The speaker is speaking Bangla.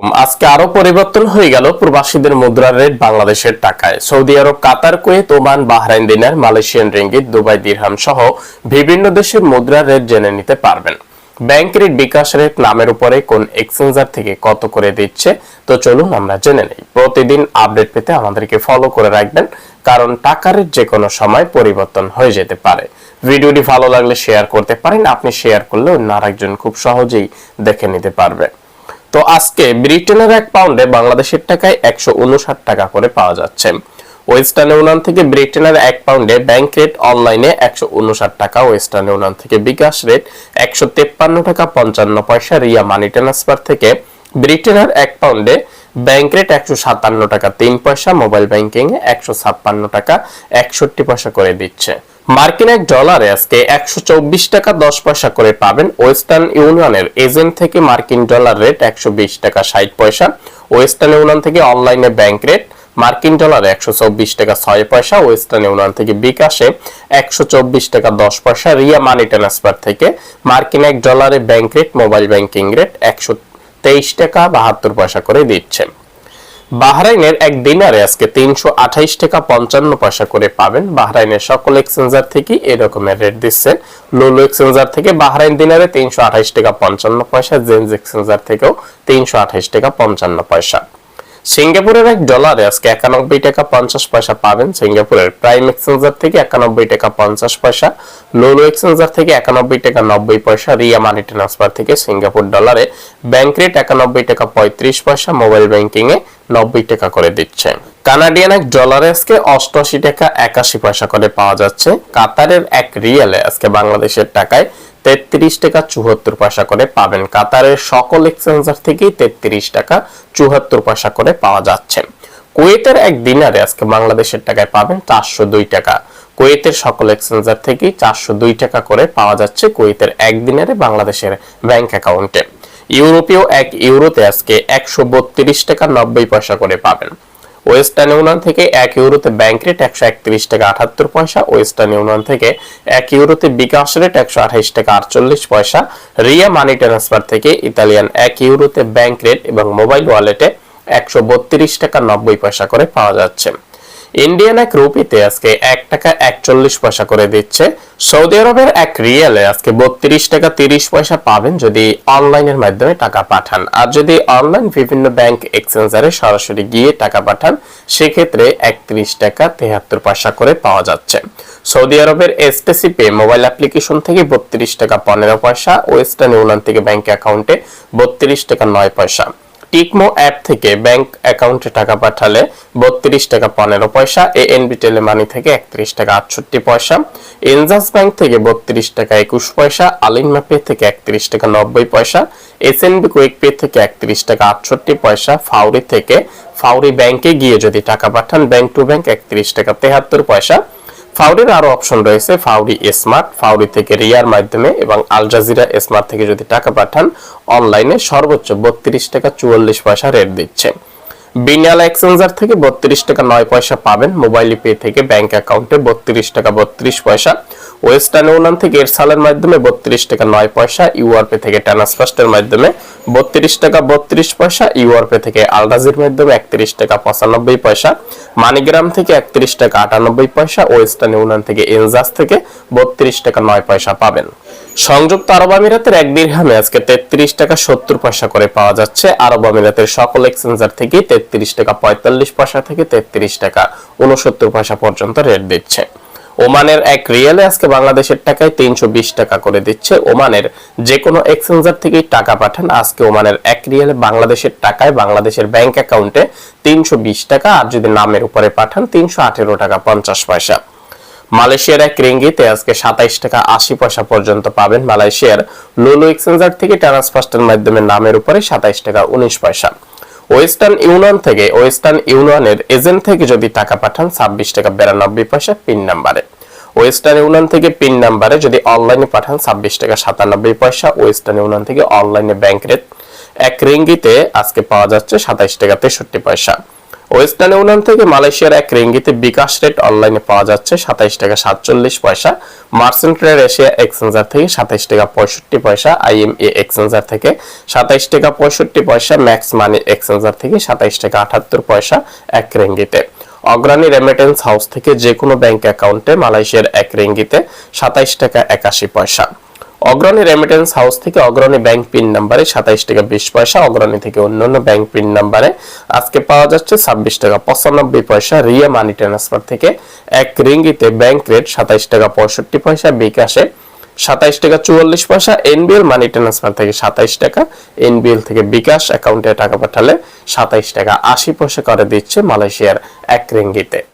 আজকে আরও পরিবর্তন হয়ে গেল প্রবাসীদের মুদ্রার রেট বাংলাদেশের টাকায়। Saudi Arabia, Qatar, Kuwait, Oman, Bahrain, dinar, Malaysian ringgit, Dubai, dirham সহ বিভিন্ন দেশের মুদ্রার রেট জেনে নিতে পারবেন। ব্যাংক রেট বিকাশ রেট নামের উপরে কোন এক্সচেঞ্জার থেকে কত করে দিচ্ছে? তো চলুন আমরা জেনে নেই। প্রতিদিন আপডেট পেতে আমাদেরকে ফলো করে রাখবেন, কারণ টাকার রেট যে কোনো সময় পরিবর্তন হয়ে যেতে পারে। ভিডিওটি ভালো লাগলে শেয়ার করতে পারেন, আপনি শেয়ার করলে অন্য আরেকজন খুব সহজেই দেখে নিতে পারবে। তো আজকে ব্রিটেনের এক পাউন্ডে বাংলাদেশের টাকায় একশো উনষাট টাকা করে পাওয়া যাচ্ছে। ওয়েস্টার্ন ইউনিয়ন থেকে ব্রিটেনের এক পাউন্ডে ব্যাংক রেট অনলাইনে একশো উনষাট টাকা, ওয়েস্টার্ন ইউনিয়ন থেকে বিকাশ রেট একশো তেপ্পান্ন টাকা পঞ্চান্ন পয়সা, রিয়া মানি ট্রান্সফার থেকে ব্রিটেনের এক পাউন্ডে ব্যাংক রেট একশো সাতান্ন টাকা তিন পয়সা, মোবাইল ব্যাংকিং একশো ছাপ্পান্ন টাকা একষট্টি পয়সা করে দিচ্ছে। মার্কিন এক ডলারে আজকে একশো চব্বিশ টাকা দশ পয়সা করে পাবেন ওয়েস্টার্ন ইউনিয়নের এজেন্ট থেকে মার্কিন ডলার রেট একশো বিশ টাকা ষাট পয়সা, ওয়েস্টার্ন ইউনিয়ন থেকে অনলাইনে ব্যাংক রেট মার্কিন ডলারে একশো চব্বিশ টাকা ছয় পয়সা, ওয়েস্টার্ন ইউনিয়ন থেকে বিকাশে একশো চব্বিশ টাকা দশ পয়সা, রিয়া মানি ট্রান্সফার থেকে মার্কিন এক ডলারে bank rate, mobile banking rate একশো তেইশ টাকা বাহাত্তর পয়সা করে দিচ্ছে বাহরাইনের এক দিনারে আজকে তিনশো আঠাইশ টাকা পঞ্চান্ন পয়সা করে পাবেন। বাহরাইনের সকল এক্সচেঞ্জার থেকে এরকমের রেট দিচ্ছেন। লুলু এক্সচেঞ্জার থেকে বাহরাইন দিনারে তিনশো আঠাইশ টাকা পঞ্চান্ন পয়সা জেন্স এক্সচেঞ্জার থেকেও তিনশো আঠাইশ টাকা পঞ্চান্ন পয়সা। সিঙ্গাপুরের এক ডলারে আজকে একানব্বই টাকা পঞ্চাশ পয়সা পাবেন সিঙ্গাপুরের প্রাইম এক্সচেঞ্জার থেকে একানব্বই টাকা পঞ্চাশ পয়সা লোলো এক্সচেঞ্জার থেকে একানব্বই টাকা নব্বই পয়সা, রিয়া মানি ট্রান্সফার থেকে সিঙ্গাপুর ডলারে ব্যাংক রেট একানব্বই টাকা পঁয়ত্রিশ পয়সা, মোবাইল ব্যাংকিং এ নব্বই টাকা করে দিচ্ছে। কানাডিয়ান এক ডলারে আজকে অষ্টআশি টাকা একাশি পয়সা করে পাওয়া যাচ্ছে। কাতারের এক রিয়ালে আজকে বাংলাদেশের টাকায় তেত্রিশ টাকা চুয়াত্তর পয়সা করে পাবেন। কাতারের সকল এক্সচেঞ্জার থেকেই তেত্রিশ টাকা চুয়াত্তর পয়সা করে পাওয়া যাচ্ছে। কুয়েতের এক দিনারে আজকে বাংলাদেশের টাকায় পাবেন চারশো দুই টাকা। কুয়েতের সকল এক্সচেঞ্জার থেকেই চারশো দুই টাকা করে পাওয়া যাচ্ছে কুয়েতের এক দিনারে বাংলাদেশের ব্যাংক অ্যাকাউন্টে ইউরোপীয় এক ইউরোতে আজকে একশো বত্রিশ টাকা নব্বই পয়সা করে পাবেন। ওয়েস্টার্ন ইউনিয়ন থেকে এক ইউরোতে ব্যাংক রেট একশো একত্রিশ টাকা আটাত্তর পয়সা ওয়েস্টার্ন ইউনিয়ন থেকে এক ইউরোতে বিকাশ রেট একশো আঠাইশ টাকা আটচল্লিশ পয়সা, রিয়া মানি ট্রান্সফার থেকে ইতালিয়ান এক ইউরোতে ব্যাংক রেট এবং মোবাইল ওয়ালেটে একশো বত্রিশ টাকা নব্বই পয়সা করে পাওয়া যাচ্ছে। ইন্ডিয়ান এক রুপিতে আজকে এক টাকা একচল্লিশ পয়সা করে দিচ্ছে। সৌদি আরবের এক রিয়েলে আজকে বত্রিশ টাকা তিরিশ পয়সা পাবেন যদি অনলাইনের মাধ্যমে টাকা পাঠান। আর যদি অনলাইন বিভিন্ন ব্যাংক এক্সচেঞ্জারে সরাসরি গিয়ে টাকা পাঠান, সেক্ষেত্রে একত্রিশ টাকা তেহাত্তর পয়সা করে পাওয়া যাচ্ছে। সৌদি আরবের এসটিসি পে মোবাইল অ্যাপ্লিকেশন থেকে বত্রিশ টাকা পনেরো পয়সা ওয়েস্টার্ন ইউনিয়ন থেকে ব্যাংক অ্যাকাউন্টে বত্রিশ টাকা নয় পয়সা। টিকমো অ্যাপ থেকে ব্যাংক অ্যাকাউন্টে টাকা পাঠালে বত্রিশ টাকা পনেরো পয়সা, এএনবি টেলিমানি থেকে একত্রিশ টাকা আটষট্টি পয়সা, এনজাস ব্যাংক থেকে বত্রিশ টাকা একুশ পয়সা, আলিনমা পে থেকে একত্রিশ টাকা নব্বই পয়সা এস এসএনবি কুইক পে থেকে একত্রিশ টাকা আটষট্টি পয়সা, ফাউরি থেকে ফাউরি ব্যাংকে গিয়ে যদি টাকা পাঠান, ব্যাংক টু ব্যাংক একত্রিশ টাকা তেহাত্তর পয়সা ফাউরির আরও অপশন রয়েছে, ফাউরি স্মার্ট ফাউরি থেকে রিয়ার মাধ্যমে এবং আলজাজিরা স্মার্ট থেকে যদি টাকা পাঠান অনলাইনে সর্বোচ্চ বত্রিশ টাকা চুয়াল্লিশ পয়সা রেট দিচ্ছে। বিনিয়াল এক্সচেঞ্জার থেকে বত্রিশ টাকা নয় পয়সা পাবেন। মোবাইল পে থেকে ব্যাংক অ্যাকাউন্টে বত্রিশ টাকা বত্রিশ পয়সা। ওয়েস্টার্ন ইউনিয়ন থেকে এরসালের মাধ্যমে বত্রিশ টাকা নয় পয়সা। ইউআরপে থেকে ট্রান্সফার্স্টের মাধ্যমে বত্রিশ টাকা বত্রিশ পয়সা। ইউআরপে থেকে আলরাজির মাধ্যমে একত্রিশ টাকা পঁচানব্বই পয়সা। মানিগ্রাম থেকে একত্রিশ টাকা আটানব্বই পয়সা। ওয়েস্টার্ন ইউনিয়ন থেকে এনজাস থেকে বত্রিশ টাকা নয় পয়সা পাবেন। সংযুক্ত আরব আমিরাতের এক দিরহামে আজকে তেত্রিশ টাকা সত্তর পয়সা করে পাওয়া যাচ্ছে। আরব আমিরাতের সকল এক্সচেঞ্জার থেকে তেত্রিশ টাকা পঁয়তাল্লিশ পয়সা থেকে তেত্রিশ টাকা উনসত্তর পয়সা পর্যন্ত রেট দিচ্ছে। ওমানের এক রিয়েলে আজকে বাংলাদেশের টাকায় তিনশো বিশ টাকা করে দিচ্ছে। ওমানের যে কোনো এক্সচেঞ্জার থেকে টাকা পাঠান। আজকে ওমানের এক রিয়েলে বাংলাদেশের টাকায় বাংলাদেশের ব্যাংক অ্যাকাউন্টে তিনশো বিশ টাকা। আর যদি নামের উপরে পাঠান, তিনশো আঠেরো টাকা পঞ্চাশ পয়সা। মালয়েশিয়ার এক রিঙ্গিতে আজকে সাতাইশ টাকা আশি পয়সা পর্যন্ত পাবেন মালয়েশিয়ার লুলু এক্সচেঞ্জার থেকে ট্রান্সফার্স্টের মাধ্যমে নামের উপরে সাতাইশ টাকা উনিশ পয়সা। ওয়েস্টার্ন ইউনিয়ন থেকে ওয়েস্টার্ন ইউনিয়নের এজেন্ট থেকে যদি টাকা পাঠান, ছাব্বিশ টাকা বিরানব্বই পয়সা পিন নাম্বারে। ওয়েস্টার্ন ইউনিয়ন থেকে পিন নাম্বারে যদি অনলাইনে পাঠান, ছাব্বিশ টাকা সাতানব্বই পয়সা। ওয়েস্টার্ন ইউনিয়ন থেকে অনলাইনে ব্যাংক রেট এক রিঙ্গিতে আজকে পাওয়া যাচ্ছে সাতাইশ টাকা তেষট্টি পয়সা। ওয়েস্টার্ন ইউনিয়ন থেকে মালয়েশিয়ার এক রেঙ্গিতে বিকাশ রেট অনলাইনে পাওয়া যাচ্ছে সাতাইশ টাকা সাতচল্লিশ পয়সা। মার্চেন্ট ট্রেড এশিয়া এক্সচেঞ্জার থেকে সাতাইশ টাকা পঁয়ষট্টি পয়সা। আইএমএ এক্সচেঞ্জার থেকে সাতাইশ টাকা পঁয়ষট্টি পয়সা। ম্যাক্স মানি এক্সচেঞ্জার থেকে সাতাইশ টাকা আটাত্তর পয়সা এক রেঙ্গিতে। অগ্রণী রেমিটেন্স হাউস থেকে যে কোনো ব্যাংক অ্যাকাউন্টে মালয়েশিয়ার এক রেঙ্গিতে সাতাইশ টাকা একাশি পয়সা। অগ্রণী রেমিটেন্স হাউস থেকে অগ্রণী ব্যাংক পিন নাম্বারে সাতাইশ টাকা বিশ পয়সা, অগ্রণী থেকে অন্যান্য ব্যাংক পিন নাম্বারে আজকে পাওয়া যাচ্ছে ছাব্বিশ টাকা পঁচানব্বই পয়সা। রিয়া মানি ট্রান্সফার থেকে এক রিঙ্গিতে ব্যাংক রেট সাতাইশ টাকা পঁয়ষট্টি পয়সা, বিকাশে সাতাইশ টাকা চুয়াল্লিশ পয়সা এনবিএল মানি ট্রান্সফার থেকে সাতাইশ টাকা এনবিএল থেকে বিকাশ অ্যাকাউন্টে টাকা পাঠালে সাতাইশ টাকা আশি পয়সা করে দিচ্ছে মালয়েশিয়ার এক রিঙ্গিতে।